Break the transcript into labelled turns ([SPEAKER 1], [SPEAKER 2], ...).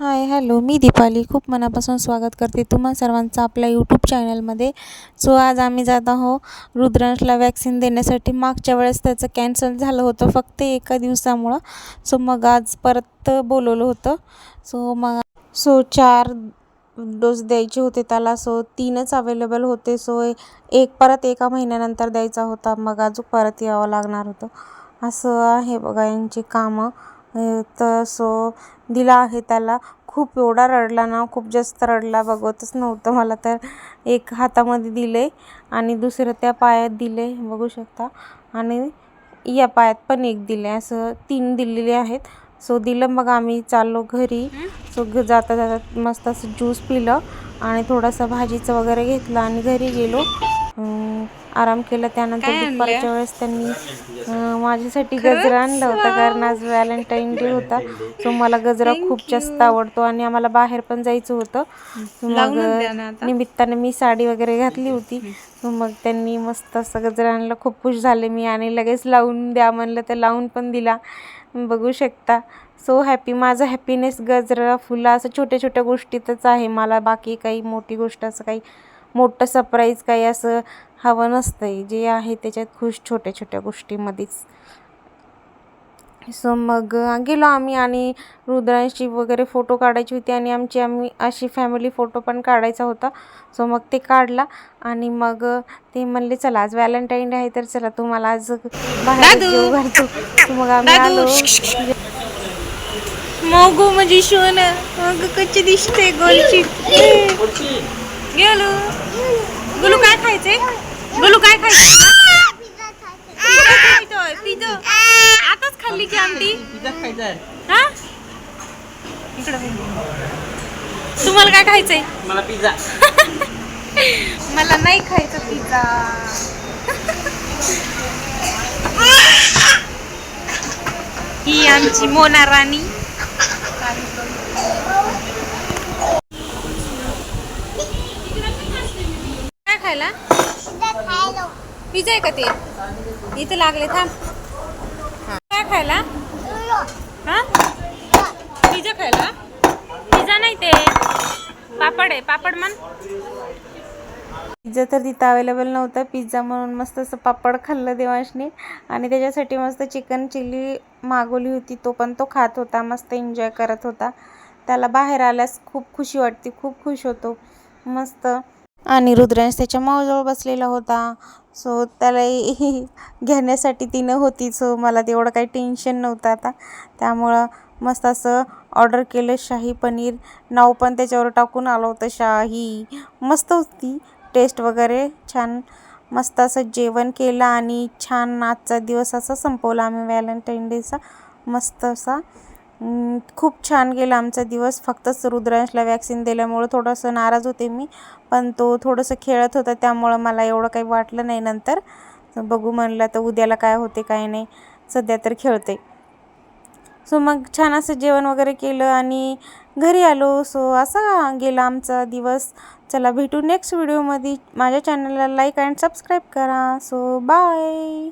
[SPEAKER 1] Hi hello मी दीपाली. खूप मनापासून स्वागत करते तुम्हा सर्वांचं आपल्या यूट्यूब चॅनलमध्ये सो आज आम्ही जात आहो रुद्रांशला वॅक्सिन देण्यासाठी. मागच्या वेळेस त्याचं कॅन्सल झालं होतं फक्त एका दिवसामुळं. सो मग आज परत बोलवलं होतं. सो मग सो चार डोस द्यायचे होते त्याला. सो तीनच अवेलेबल होते. सो एक परत एका महिन्यानंतर द्यायचा होता. मग अजून परत यावं लागणार होतं. असं आहे बघा यांची कामं. तर सो दिला आहे त्याला. खूप एवढा रडला ना खूप जास्त रडला बघवतच नव्हतं मला तर. एक हातामध्ये दिले आणि दुसरं त्या पायात दिले बघू शकता. आणि या पायात पण एक दिले असं तीन दिलेले आहेत. सो दिलं मग आम्ही चाललो घरी. सो जाता जाता मस्त असं ज्यूस पिलं आणि थोडासा भाजीचं वगैरे घेतलं आणि घरी गेलो. आराम केला. त्यानंतर दुपारच्या वेळेस त्यांनी माझ्यासाठी गजरा आणला होता. कारण आज व्हॅलेंटाईन डे होता. सो मला गजरा खूप जास्त आवडतो आणि आम्हाला बाहेर पण जायचं होतं. मग निमित्ताने मी साडी वगैरे घातली होती. मग त्यांनी मस्त असं गजरा आणलं. खूप खुश झाले मी आणि लगेच लावून द्या म्हणलं तर लावून पण दिला. बघू शकता. सो हॅपी माझं हॅपीनेस गजरा फुलं असं छोट्या छोट्या गोष्टीतच आहे. मला बाकी काही मोठी गोष्ट असं काही मोठं सरप्राईज काही असं हवं नसतं जे आहे त्याच्यात खुश छोट्या छोट्या गोष्टीमध्येच. सो मग गेलो आम्ही आणि रुद्रांशी वगैरे फोटो काढायची होती आणि आमची आम्ही अशी फॅमिली फोटो पण काढायचा होता. सो मग ते काढला आणि मग ते म्हणले चला आज व्हॅलेंटाईन डे आहे तर चला तुम्हाला आज बाहेर घालतो मग आम्ही आलो
[SPEAKER 2] मोगू म्हणजे शोन मग कच्ची दिसते गोलची गेलो. गुलू काय खायचंय गुलू काय खायचं? पिझ्झा आताच खाल्ली की आमटी. हा? इकडं. तुम्हाला काय खायचंय?
[SPEAKER 3] मला पिझ्झा
[SPEAKER 2] मला नाही खायचं पिझ्झा ही आमची मोना राणी. खायला? पिझ्झा आहे का ते? इथं लागले थांब. काय खायला? हा? पिझ्झा खायला? पिझ्झा नाही ते. पापड आहे पापड म्हण.
[SPEAKER 1] पिझ्झा तर तिथं अवेलेबल नव्हता. पिझ्झा म्हणून मस्त असं पापड खाल्लं देवांशने. आणि त्याच्यासाठी मस्त चिकन चिल्ली मागवली होती. तो पण तो खात होता मस्त एन्जॉय करत होता. त्याला बाहेर आल्यास खूप खुशी वाटते खूप खुश होतो. मस्त. आणि रुद्रांश त्याच्या मावजवळ बसलेला होता. सो त्याला घेण्यासाठी तिनं होती. सो मला तेवढं काही टेन्शन नव्हतं आता. त्यामुळं मस्त असं ऑर्डर केलं. शाही पनीर नाव पण त्याच्यावर टाकून आलं होतं शाही. मस्त होती. टेस्ट वगैरे छान. मस्त असं जेवण केलं आणि छान आजचा दिवस असा संपवला आम्ही व्हॅलेंटाईन डेचा मस्त असा. खूप छान गेला आमचा दिवस. फक्तच रुद्रांशला वॅक्सिन दिल्यामुळं थोडंसं नाराज होते मी पण तो थोडंसं खेळत होता त्यामुळं मला एवढं काही वाटलं नाही नंतर. बघू म्हणलं तर उद्याला काय होते काय नाही. सध्या तर खेळते. सो मग छान असं जेवण वगैरे केलं आणि घरी आलो. सो असा गेला आमचा दिवस. चला भेटू नेक्स्ट व्हिडिओमध्ये माझ्या चॅनलला लाईक अँड सबस्क्राईब करा. So bye